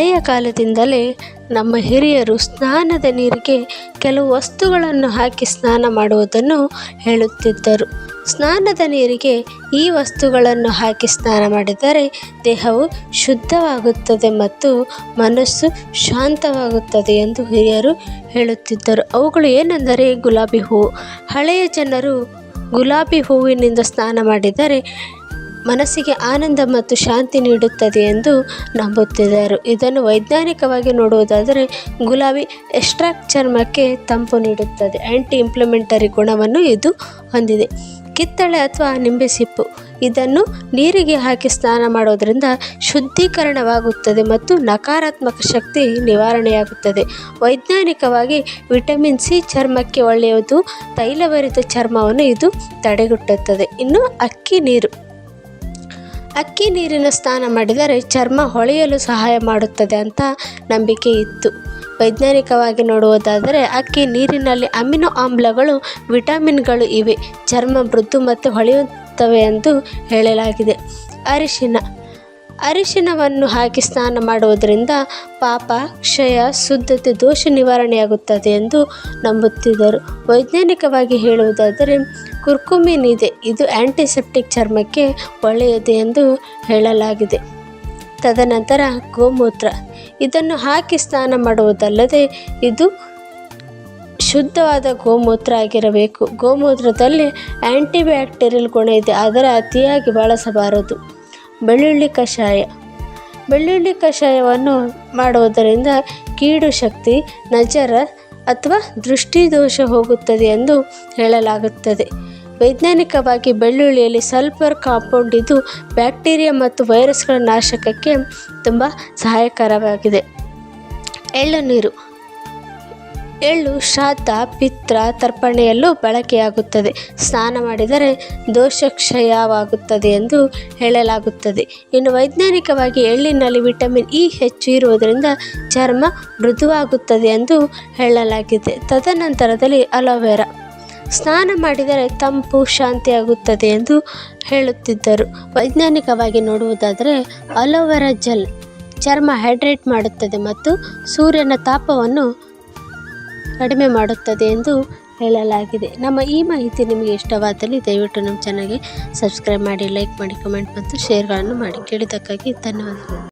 ಹಳೆಯ ಕಾಲದಿಂದಲೇ ನಮ್ಮ ಹಿರಿಯರು ಸ್ನಾನದ ನೀರಿಗೆ ಕೆಲವು ವಸ್ತುಗಳನ್ನು ಹಾಕಿ ಸ್ನಾನ ಮಾಡುವುದನ್ನು ಹೇಳುತ್ತಿದ್ದರು. ಸ್ನಾನದ ನೀರಿಗೆ ಈ ವಸ್ತುಗಳನ್ನು ಹಾಕಿ ಸ್ನಾನ ಮಾಡಿದರೆ ದೇಹವು ಶುದ್ಧವಾಗುತ್ತದೆ ಮತ್ತು ಮನಸ್ಸು ಶಾಂತವಾಗುತ್ತದೆ ಎಂದು ಹಿರಿಯರು ಹೇಳುತ್ತಿದ್ದರು. ಅವುಗಳು ಏನೆಂದರೆ ಗುಲಾಬಿ ಹೂವು ಹಳೆಯ ಜನರು ಗುಲಾಬಿ ಹೂವಿನಿಂದ ಸ್ನಾನ ಮಾಡಿದರೆ ಮನಸ್ಸಿಗೆ ಆನಂದ ಮತ್ತು ಶಾಂತಿ ನೀಡುತ್ತದೆ ಎಂದು ನಂಬುತ್ತಿದ್ದರು. ಇದನ್ನು ವೈಜ್ಞಾನಿಕವಾಗಿ ನೋಡುವುದಾದರೆ ಗುಲಾಬಿ ಎಸ್ಟ್ರಾಕ್ ಚರ್ಮಕ್ಕೆ ತಂಪು ನೀಡುತ್ತದೆ. ಆ್ಯಂಟಿ ಇಂಪ್ಲಿಮೆಂಟರಿ ಗುಣವನ್ನು ಇದು ಹೊಂದಿದೆ. ಕಿತ್ತಳೆ ಅಥವಾ ನಿಂಬೆ ಸಿಪ್ಪು. ಇದನ್ನು ನೀರಿಗೆ ಹಾಕಿ ಸ್ನಾನ ಮಾಡೋದರಿಂದ ಶುದ್ಧೀಕರಣವಾಗುತ್ತದೆ ಮತ್ತು ನಕಾರಾತ್ಮಕ ಶಕ್ತಿ ನಿವಾರಣೆಯಾಗುತ್ತದೆ. ವೈಜ್ಞಾನಿಕವಾಗಿ ವಿಟಮಿನ್ ಸಿ ಚರ್ಮಕ್ಕೆ ಒಳ್ಳೆಯದು. ತೈಲಭರಿತ ಚರ್ಮವನ್ನು ಇದು ತಡೆಗಟ್ಟುತ್ತದೆ. ಇನ್ನು ಅಕ್ಕಿ, ನೀರು. ಅಕ್ಕಿ ನೀರಿನ ಸ್ನಾನ ಮಾಡಿದರೆ ಚರ್ಮ ಹೊಳೆಯಲು ಸಹಾಯ ಮಾಡುತ್ತದೆ ಅಂತ ನಂಬಿಕೆ ಇತ್ತು. ವೈಜ್ಞಾನಿಕವಾಗಿ ನೋಡುವುದಾದರೆ ಅಕ್ಕಿ ನೀರಿನಲ್ಲಿ ಅಮಿನೋ ಆಮ್ಲಗಳು, ವಿಟಮಿನ್ಗಳು ಇವೆ. ಚರ್ಮ ಮೃದು ಮತ್ತು ಹೊಳೆಯುತ್ತವೆ ಎಂದು ಹೇಳಲಾಗಿದೆ. ಅರಿಶಿನ ಅರಿಶಿನವನ್ನು ಹಾಕಿ ಸ್ನಾನ ಮಾಡುವುದರಿಂದ ಪಾಪ, ಕ್ಷಯ, ಶುದ್ಧತೆ, ದೋಷ ನಿವಾರಣೆಯಾಗುತ್ತದೆ ಎಂದು ನಂಬುತ್ತಿದ್ದರು. ವೈಜ್ಞಾನಿಕವಾಗಿ ಹೇಳುವುದಾದರೆ ಕುರ್ಕುಮಿನ್ ಇದೆ ಇದು ಆ್ಯಂಟಿಸೆಪ್ಟಿಕ್ ಚರ್ಮಕ್ಕೆ ಒಳ್ಳೆಯದು ಎಂದು ಹೇಳಲಾಗಿದೆ. ತದನಂತರ ಗೋಮೂತ್ರ. ಇದನ್ನು ಹಾಕಿ ಸ್ನಾನ ಮಾಡುವುದಲ್ಲದೆ ಇದು ಶುದ್ಧವಾದ ಗೋಮೂತ್ರ ಆಗಿರಬೇಕು. ಗೋಮೂತ್ರದಲ್ಲಿ ಆ್ಯಂಟಿಬ್ಯಾಕ್ಟೀರಿಯಲ್ ಗುಣ ಇದೆ, ಆದರೆ ಅತಿಯಾಗಿ ಬಳಸಬಾರದು. ಬೆಳ್ಳುಳ್ಳಿ ಕಷಾಯ. ಬೆಳ್ಳುಳ್ಳಿ ಕಷಾಯವನ್ನು ಮಾಡುವುದರಿಂದ ಕೀಡು ಶಕ್ತಿ, ನಜರ ಅಥವಾ ದೃಷ್ಟಿದೋಷ ಹೋಗುತ್ತದೆ ಎಂದು ಹೇಳಲಾಗುತ್ತದೆ. ವೈಜ್ಞಾನಿಕವಾಗಿ ಬೆಳ್ಳುಳ್ಳಿಯಲ್ಲಿ ಸಲ್ಫರ್ ಕಾಂಪೌಂಡ್ ಇದು ಬ್ಯಾಕ್ಟೀರಿಯಾ ಮತ್ತು ವೈರಸ್ಗಳ ನಾಶಕಕ್ಕೆ ತುಂಬ ಸಹಾಯಕರವಾಗಿದೆ. ಎಳ್ಳು ನೀರು. ಎಳ್ಳು ಶ್ರಾದ್ದ ಪಿತ್ರ ತರ್ಪಣೆಯಲ್ಲೂ ಬಳಕೆಯಾಗುತ್ತದೆ. ಸ್ನಾನ ಮಾಡಿದರೆ ದೋಷಕ್ಷಯವಾಗುತ್ತದೆ ಎಂದು ಹೇಳಲಾಗುತ್ತದೆ. ಇನ್ನು ವೈಜ್ಞಾನಿಕವಾಗಿ ಎಳ್ಳಿನಲ್ಲಿ ವಿಟಮಿನ್ ಇ ಹೆಚ್ಚು ಇರುವುದರಿಂದ ಚರ್ಮ ಮೃದುವಾಗುತ್ತದೆ ಎಂದು ಹೇಳಲಾಗಿದೆ. ತದನಂತರದಲ್ಲಿ ಅಲೋವೆರಾ. ಸ್ನಾನ ಮಾಡಿದರೆ ತಂಪು ಶಾಂತಿಯಾಗುತ್ತದೆ ಎಂದು ಹೇಳುತ್ತಿದ್ದರು. ವೈಜ್ಞಾನಿಕವಾಗಿ ನೋಡುವುದಾದರೆ ಅಲೋವೆರಾ ಜೆಲ್ ಚರ್ಮ ಹೈಡ್ರೇಟ್ ಮಾಡುತ್ತದೆ ಮತ್ತು ಸೂರ್ಯನ ತಾಪವನ್ನು ಕಡಿಮೆ ಮಾಡುತ್ತದೆ ಎಂದು ಹೇಳಲಾಗಿದೆ. ನಮ್ಮ ಈ ಮಾಹಿತಿ ನಿಮಗೆ ಇಷ್ಟವಾದಲ್ಲಿ ದಯವಿಟ್ಟು ನಮ್ಮ ಚಾನಲ್ಗೆ ಸಬ್ಸ್ಕ್ರೈಬ್ ಮಾಡಿ, ಲೈಕ್ ಮಾಡಿ, ಕಮೆಂಟ್ ಮತ್ತು ಶೇರ್ಗಳನ್ನು ಮಾಡಿ. ಕೇಳಿದ್ದಕ್ಕಾಗಿ ಧನ್ಯವಾದಗಳು.